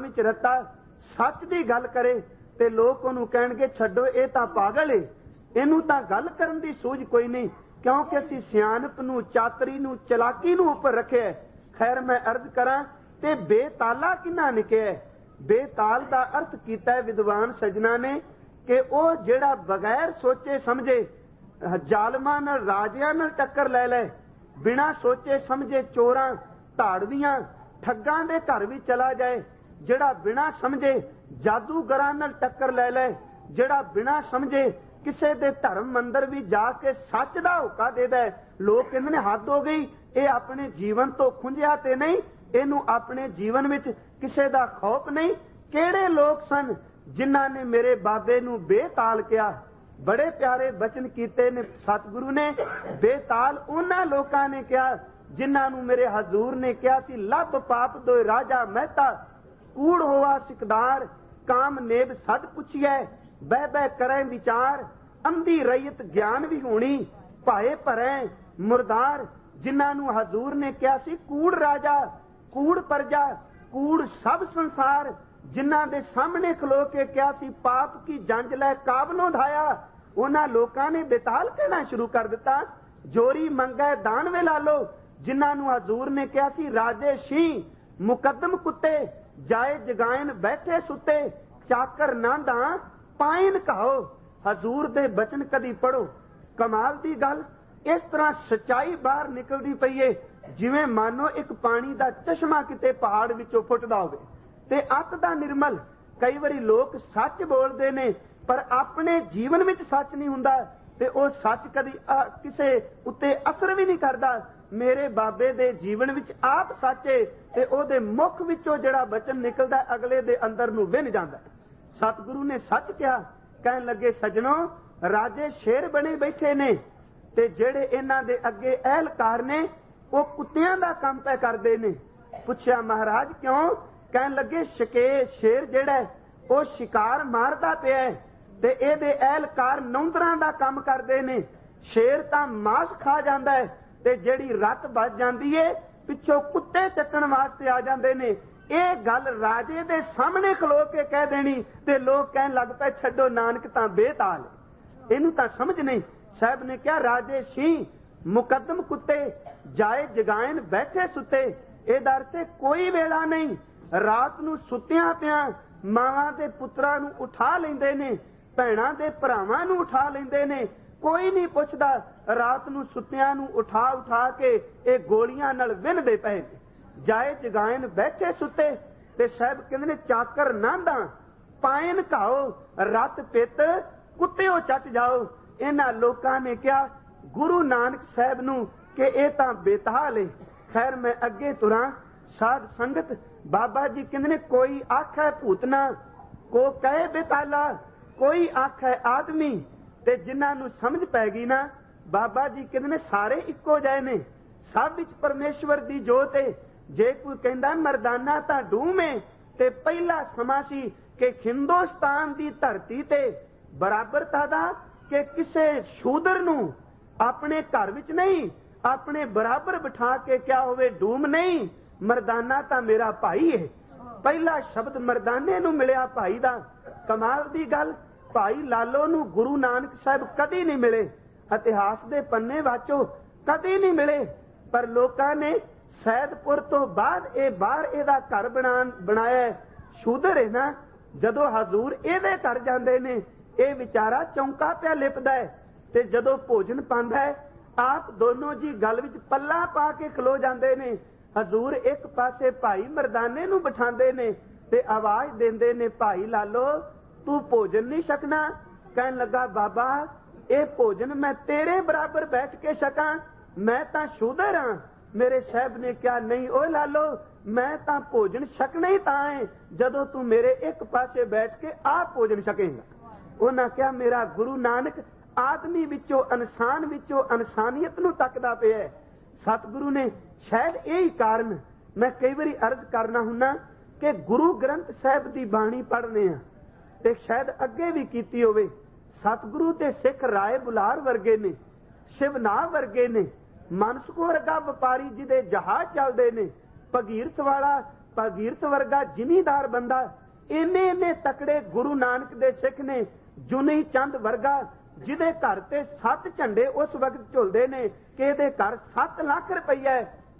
ਵਿੱਚ ਰੱਤਾ, ਸੱਚ ਦੀ ਗੱਲ ਕਰੇ ਤੇ ਲੋਕ ਉਹਨੂੰ ਕਹਿਣਗੇ, ਛੱਡੋ, ਇਹ ਤਾਂ ਪਾਗਲ ਏ। ਇਹਨੂੰ ਤਾਂ ਗੱਲ ਕਰਨ ਦੀ ਸੂਝ ਕੋਈ ਨਹੀਂ, ਕਿਉਂਕਿ ਅਸੀਂ ਸਿਆਣਪ ਨੂੰ, ਚਾਤਰੀ ਨੂੰ, ਚਲਾਕੀ ਨੂੰ ਉੱਪਰ ਰੱਖਿਆ ਖੈਰ, ਮੈਂ ਅਰਜ਼ ਕਰਾਂ ਤੇ ਬੇਤਾਲਾ ਕਿੰਨਾ ਨਿਕਿਆ ਬੇਤਾਲ ਦਾ ਅਰਥ ਕੀਤਾ ਹੈ ਵਿਦਵਾਨ ਸਜਣਾ ਨੇ ਕਿ ਉਹ ਜਿਹੜਾ ਬਗੈਰ ਸੋਚੇ ਸਮਝੇ ਜ਼ਾਲਮਾਂ ਨਾਲ, ਰਾਜਿਆਂ ਨਾਲ ਟੱਕਰ ਲੈ ਲੈ, ਬਿਨਾਂ ਸੋਚੇ ਸਮਝੇ ਚੋਰਾਂ, ਧਾੜਵੀਆਂ, ਠੱਗਾਂ ਦੇ ਘਰ ਵੀ ਚਲਾ ਜਾਏ ਜਿਹੜਾ ਬਿਨਾਂ ਸਮਝੇ ਜਾਦੂਗਰਾਂ ਨਾਲ ਟੱਕਰ ਲੈ ਲੈ ਜਿਹੜਾ ਬਿਨਾਂ ਸਮਝੇ ਕਿਸੇ ਦੇ ਧਰਮ ਮੰਦਰ ਵੀ ਜਾ ਕੇ ਸੱਚ ਦਾ ਹੁਕਾ ਦੇਦਾ ਹੈ। ਲੋਕ ਕਹਿੰਦੇ ਨੇ ਹੱਦ ਹੋ ਗਈ, ਇਹ ਆਪਣੇ ਜੀਵਨ ਤੋਂ ਖੁੰਝਿਆ ਤੇ ਨਹੀਂ, ਇਹਨੂੰ ਆਪਣੇ ਜੀਵਨ ਵਿੱਚ ਕਿਸੇ ਦਾ ਖੌਫ ਨਹੀਂ ਕਿਹੜੇ ਲੋਕ ਸਨ ਜਿਨ੍ਹਾਂ ਨੇ ਮੇਰੇ ਬਾਬੇ ਨੂੰ ਬੇਤਾਲ ਕਿਹਾ ਬੜੇ ਪਿਆਰੇ ਬਚਨ ਕੀਤੇ ਨੇ ਸਤਿਗੁਰੂ ਨੇ ਬੇਤਾਲ ਉਹਨਾਂ ਲੋਕਾਂ ਨੇ ਕਿਹਾ ਜਿਨ੍ਹਾਂ ਨੂੰ ਮੇਰੇ ਹਜ਼ੂਰ ਨੇ ਕਿਹਾ ਸੀ, ਲੱਭ ਪਾਪ ਦੋਇ ਰਾਜਾ ਮਹਿਤਾ ਕੂੜ ਹੋਵਾ ਸਿਕਦਾਰ, ਕਾਮ ਨੇਬ ਸਦ ਪੁੱਛਿਐ, ਬਹਿ ਬਹਿ ਕਰੈ ਵਿਚਾਰ, ਅੰਧੀ ਰਈਤ ਗਿਆਨ ਵੀ ਹੋਣੀ, ਭਾਏ ਭਰੈ ਮੁਰਦਾਰ, ਜਿਨ੍ਹਾਂ ਨੂੰ ਹਜ਼ੂਰ ਨੇ ਕਿਹਾ ਸੀ, ਕੂੜ ਰਾਜਾ, ਕੂੜ ਪਰਜਾ, ਕੂੜ ਸਭ ਸੰਸਾਰ, ਜਿਨ੍ਹਾਂ ਦੇ ਸਾਹਮਣੇ ਖਲੋ ਕੇ ਕਿਹਾ ਸੀ, ਪਾਪ ਕੀ ਜੰਜ ਲੈ ਕਾਬਲੋਂ ਧਾਇਆ, ਉਹਨਾਂ ਲੋਕਾਂ ਨੇ ਬੇਤਾਲ ਕਹਿਣਾ ਸ਼ੁਰੂ ਕਰ ਦਿੱਤਾ, ਜੋਰੀ ਮੰਗੈ ਦਾਨ ਵੇ ਲਾਲੋ, ਜਿਨ੍ਹਾਂ ਨੂੰ ਹਜ਼ੂਰ ਨੇ ਕਿਹਾ ਸੀ, ਰਾਜੇ ਸ਼ੀ ਮੁਕੱਦਮ ਕੁੱਤੇ ਜਾਏ ਜਗਾਇਨ ਬੈਠੇ ਸੁੱਤੇ, ਚਾਕਰ ਨਾਂਦਾ ਪਾਇਨ ਕਹੋ ਹਜ਼ੂਰ ਦੇ ਬਚਨ ਕਦੀ ਪੜੋ ਕਮਾਲ ਦੀ ਗੱਲ, ਇਸ ਤਰ੍ਹਾਂ ਸਚਾਈ ਬਾਹਰ ਨਿਕਲਦੀ ਪਈ ਏ ਜਿਵੇਂ ਮਾਨੋ ਇੱਕ ਪਾਣੀ ਦਾ ਚਸ਼ਮਾ ਕਿਤੇ ਪਹਾੜ ਵਿੱਚੋਂ ਫੁੱਟਦਾ ਹੋਵੇ। ਤੇ ਅੱਤ ਦਾ ਨਿਰਮਲ, ਕਈ ਵਾਰੀ ਲੋਕ ਸੱਚ ਬੋਲਦੇ ਨੇ, ਪਰ ਆਪਣੇ ਜੀਵਨ ਵਿੱਚ ਸੱਚ ਨਹੀਂ ਹੁੰਦਾ। ਤੇ ਉਹ ਸੱਚ ਕਦੀ ਕਿਸੇ ਉੱਤੇ ਅਸਰ ਵੀ ਨਹੀਂ ਕਰਦਾ। ਮੇਰੇ ਬਾਬੇ ਦੇ ਜੀਵਨ ਵਿੱਚ ਆਪ ਸੱਚ ਏ ਤੇ ਉਹਦੇ ਮੁਖ ਵਿੱਚੋਂ ਜਿਹੜਾ ਬਚਨ ਨਿਕਲਦਾ ਅਗਲੇ ਦੇ ਅੰਦਰ ਨੂੰ ਵਿੰਨ ਜਾਂਦਾ ਸਤਿਗੁਰੂ ਨੇ ਸੱਚ ਕਿਹਾ, ਕਹਿਣ ਲੱਗੇ, ਸਜਣੋ, ਰਾਜੇ ਸ਼ੇਰ ਬਣੇ ਬੈਠੇ ਨੇ ਤੇ ਜਿਹੜੇ ਇਹਨਾਂ ਦੇ ਅੱਗੇ ਅਹਿਲਕਾਰ ਨੇ, ਉਹ ਕੁੱਤਿਆਂ ਦਾ ਕੰਮ ਪੈ ਕਰਦੇ ਨੇ। ਪੁੱਛਿਆ, ਮਹਾਰਾਜ, ਕਿਉਂ? ਕਹਿਣ ਲੱਗੇ, ਸ਼ਕੇ, ਸ਼ੇਰ ਜਿਹੜਾ ਉਹ ਸ਼ਿਕਾਰ ਮਾਰਦਾ ਪਿਆ ਹੈ। ਤੇ ਇਹਦੇ ਅਹਿਲਕਾਰ ਨੌਂਦਰਾਂ ਦਾ ਕੰਮ ਕਰਦੇ ਨੇ। ਸ਼ੇਰ ਤਾਂ ਮਾਸ ਖਾ ਜਾਂਦਾ ਹੈ ਤੇ ਜਿਹੜੀ ਰੱਤ ਵੱਜ ਜਾਂਦੀ ਏ, ਪਿੱਛੋਂ ਕੁੱਤੇ ਚੱਕਣ ਵਾਸਤੇ ਆ ਜਾਂਦੇ ਨੇ। ਇਹ ਗੱਲ ਰਾਜੇ ਦੇ ਸਾਹਮਣੇ ਖਲੋ ਕੇ ਕਹਿ ਦੇਣੀ ਤੇ ਲੋਕ ਕਹਿਣ ਲੱਗ ਪਏ, ਛੱਡੋ ਨਾਨਕ ਤਾਂ ਬੇਤਾਲ ਇਹਨੂੰ ਤਾਂ ਸਮਝ ਨਹੀਂ। ਸਾਹਿਬ ਨੇ ਕਿਹਾ, ਰਾਜੇ ਸੀ, ਮੁਕੱਦਮ ਕੁੱਤੇ ਜਾਏ ਜਗਾਇਨ ਬੈਠੇ ਸੁੱਤੇ, ਇਹ ਦਰ ਤੇ ਕੋਈ ਵੇਲਾ ਨਹੀਂ। ਰਾਤ ਨੂੰ ਸੁੱਤਿਆਂ ਪਿਆ ਮਾਵਾਂ ਦੇ ਪੁੱਤਰਾਂ ਨੂੰ ਉਠਾ ਲੈਂਦੇ ਨੇ। ਭੈਣਾਂ ਦੇ ਭਰਾਵਾਂ ਨੂੰ ਉਠਾ ਲੈਂਦੇ ਨੇ। ਕੋਈ ਨਹੀਂ ਪੁੱਛਦਾ, ਰਾਤ ਨੂੰ ਸੁੱਤਿਆਂ ਨੂੰ ਉਠਾ ਉਠਾ ਕੇ ਇਹ ਗੋਲੀਆਂ ਨਾਲ ਵਿੰਨਦੇ ਪਏ ਜਾਏ ਜਗਾਇਨ ਬੈਠੇ ਸੁੱਤੇ ਤੇ ਸਾਹਿਬ ਕਹਿੰਦੇ ਨੇ, ਚਾਕਰ ਨਾਂਦਾ, ਪਾਇਨ ਘਾਓ, ਰਤ ਪਿੱਤ ਕੁੱਤਿਓ ਚੱਟ ਜਾਓ। ਇਹਨਾਂ ਲੋਕਾਂ ਨੇ ਕਿਹਾ, ਗੁਰੂ ਨਾਨਕ ਸਾਹਿਬ ਨੂੰ ਕਿ ਇਹ ਤਾਂ ਬੇਤਾਲ ਏ। ਖੈਰ ਮੈਂ ਅੱਗੇ ਤੁਰਾਂ, ਸਾਧ ਸੰਗਤ, ਬਾਬਾ ਜੀ ਕਹਿੰਦੇ ਨੇ, ਕੋਈ ਆਖੇ ਭੂਤਨਾ ਕੋ ਕਹੇ ਬੇਤਾਲਾ। ਕੋਈ ਆਖੇ ਆਦਮੀ ਤੇ ਜਿਨ੍ਹਾਂ ਨੂੰ ਸਮਝ ਪੈ ਗਈ ਨਾ, ਬਾਬਾ ਜੀ ਕਹਿੰਦੇ ਨੇ ਸਾਰੇ ਇੱਕੋ ਜਿਹੇ ਨੇ। ਸਭ ਵਿੱਚ ਪਰਮੇਸ਼ਵਰ ਦੀ ਜੋਤ ਏ। ਜੇ ਕੋਈ ਕਹਿੰਦਾ ਮਰਦਾਨਾ ਤਾਂ ਡੂਮੇ ਤੇ ਪਹਿਲਾ ਸਮਾਂ ਸੀ ਕਿ ਹਿੰਦੁਸਤਾਨ ਦੀ ਧਰਤੀ ਤੇ ਬਰਾਬਰਤਾ ਦਾ ਕਿ ਕਿਸੇ ਸ਼ੂਦਰ ਨੂੰ ਆਪਣੇ ਘਰ ਵਿੱਚ ਨਹੀਂ, ਆਪਣੇ ਬਰਾਬਰ ਬਿਠਾ ਕੇ ਕਿਹਾ ਹੋਵੇ ਡੂਮ ਨਹੀਂ, ਮਰਦਾਨਾ ਤਾਂ ਮੇਰਾ ਭਾਈ ਹੈ ਪਹਿਲਾ ਸ਼ਬਦ ਮਰਦਾਨੇ ਨੂੰ ਮਿਲਿਆ ਭਾਈ ਦਾ। ਕਮਾਲ ਦੀ ਗੱਲ। ਭਾਈ ਲਾਲੋ ਨੂੰ ਗੁਰੂ ਨਾਨਕ ਸਾਹਿਬ ਕਦੀ ਨਹੀਂ ਮਿਲੇ, ਇਤਿਹਾਸ ਦੇ ਪੰਨੇ ਵਾਚੋ ਕਦੀ ਨਹੀਂ ਮਿਲੇ। ਪਰ ਲੋਕਾਂ ਨੇ ਸੈਦਪੁਰ ਤੋਂ ਬਾਅਦ ਇਹ ਬਾਹਰ ਇਹਦਾ ਘਰ ਬਣਾਉਣ, ਬਣਾਇਆ। ਸ਼ੂਦਰ ਹੈ ਨਾ, ਜਦੋਂ ਹਜ਼ੂਰ ਇਹਦੇ ਘਰ ਜਾਂਦੇ ਨੇ, ਇਹ ਵਿਚਾਰਾ ਚੌਂਕਾ ਪਿਆ ਲਿਪਦਾ ਹੈ ਤੇ ਜਦੋਂ ਭੋਜਨ ਪਾਉਂਦਾ ਹੈ, ਆਪ ਦੋਨੋਂ ਜੀ ਗੱਲ ਵਿੱਚ ਪੱਲਾ ਪਾ ਕੇ ਖਲੋ ਜਾਂਦੇ ਨੇ। ਹਜ਼ੂਰ ਇੱਕ ਪਾਸੇ ਭਾਈ ਮਰਦਾਨੇ ਨੂੰ ਬਿਠਾਉਂਦੇ ਨੇ ਤੇ ਆਵਾਜ਼ ਦਿੰਦੇ ਨੇ, ਭਾਈ ਲਾਲੋ ਤੂੰ ਭੋਜਨ ਨਹੀਂ ਛਕਣਾ। ਕਹਿਣ ਲੱਗਾ, ਬਾਬਾ, ਇਹ ਭੋਜਨ ਮੈਂ ਤੇਰੇ ਬਰਾਬਰ ਬੈਠ ਕੇ ਛਕਾਂ। ਮੈਂ ਤਾਂ ਸ਼ੂਦਰ ਹਾਂ। ਮੇਰੇ ਸਾਹਿਬ ਨੇ ਕਿਹਾ, ਨਹੀਂ, ਓਏ ਲਾਲੋ, ਮੈਂ ਤਾਂ ਭੋਜਨ ਛਕਣਾ ਹੀ ਤਾਂ ਹੈ। ਜਦੋਂ ਤੂੰ ਮੇਰੇ ਇੱਕ ਪਾਸੇ ਬੈਠ ਕੇ ਆਪ ਭੋਜਨ ਛਕੇਂਗਾ। ਉਹਨਾਂ ਕਿਹਾ, ਮੇਰਾ ਗੁਰੂ ਨਾਨਕ ਆਦਮੀ ਵਿੱਚੋਂ, ਇਨਸਾਨ ਵਿੱਚੋਂ, ਇਨਸਾਨੀਅਤ ਨੂੰ ਤੱਕਦਾ ਪਿਆ ਸਤਿਗੁਰੂ ਨੇ ਸ਼ਾਇਦ ਇਹ ਹੀ ਕਾਰਨ ਮੈਂ ਕਈ ਵਾਰੀ ਅਰਜ਼ ਕਰਨਾ ਹੁੰਨਾ ਕਿ ਗੁਰੂ ਗ੍ਰੰਥ ਸਾਹਿਬ ਦੀ ਬਾਣੀ ਪੜ੍ਹਨੇ ਆ। ਤੇ ਸ਼ਾਇਦ ਅੱਗੇ ਵੀ ਕੀਤੀ ਹੋਵੇ। ਸਤਿਗੁਰੂ ਤੇ ਸਿੱਖ ਰਾਏ ਬੁਲਾਰ ਵਰਗੇ ਨੇ ਸ਼ਿਵਨਾ ਵਰਗੇ ਨੇ ਮਨਸੁਖ ਵਰਗਾ ਵਪਾਰੀ ਜਿਹਦੇ ਜਹਾਜ਼ ਚੱਲਦੇ ਨੇ, ਭਗੀਰਥ ਵਾਲਾ, ਭਗੀਰਥ ਵਰਗਾ ਜਿਮੀਦਾਰ ਬੰਦਾ, ਇੰਨੇ ਇੰਨੇ ਤਕੜੇ ਗੁਰੂ ਨਾਨਕ ਦੇ ਸਿੱਖ ਨੇ, ਜੁਨੀ ਚੰਦ ਵਰਗਾ, ਜਿਹਦੇ ਘਰ ਤੇ ਸੱਤ ਝੰਡੇ ਉਸ ਵਕਤ ਝੁਲਦੇ ਨੇ ਕਿ ਇਹਦੇ ਘਰ 7 ਲੱਖ ਰੁਪਈਆ ਹੈ।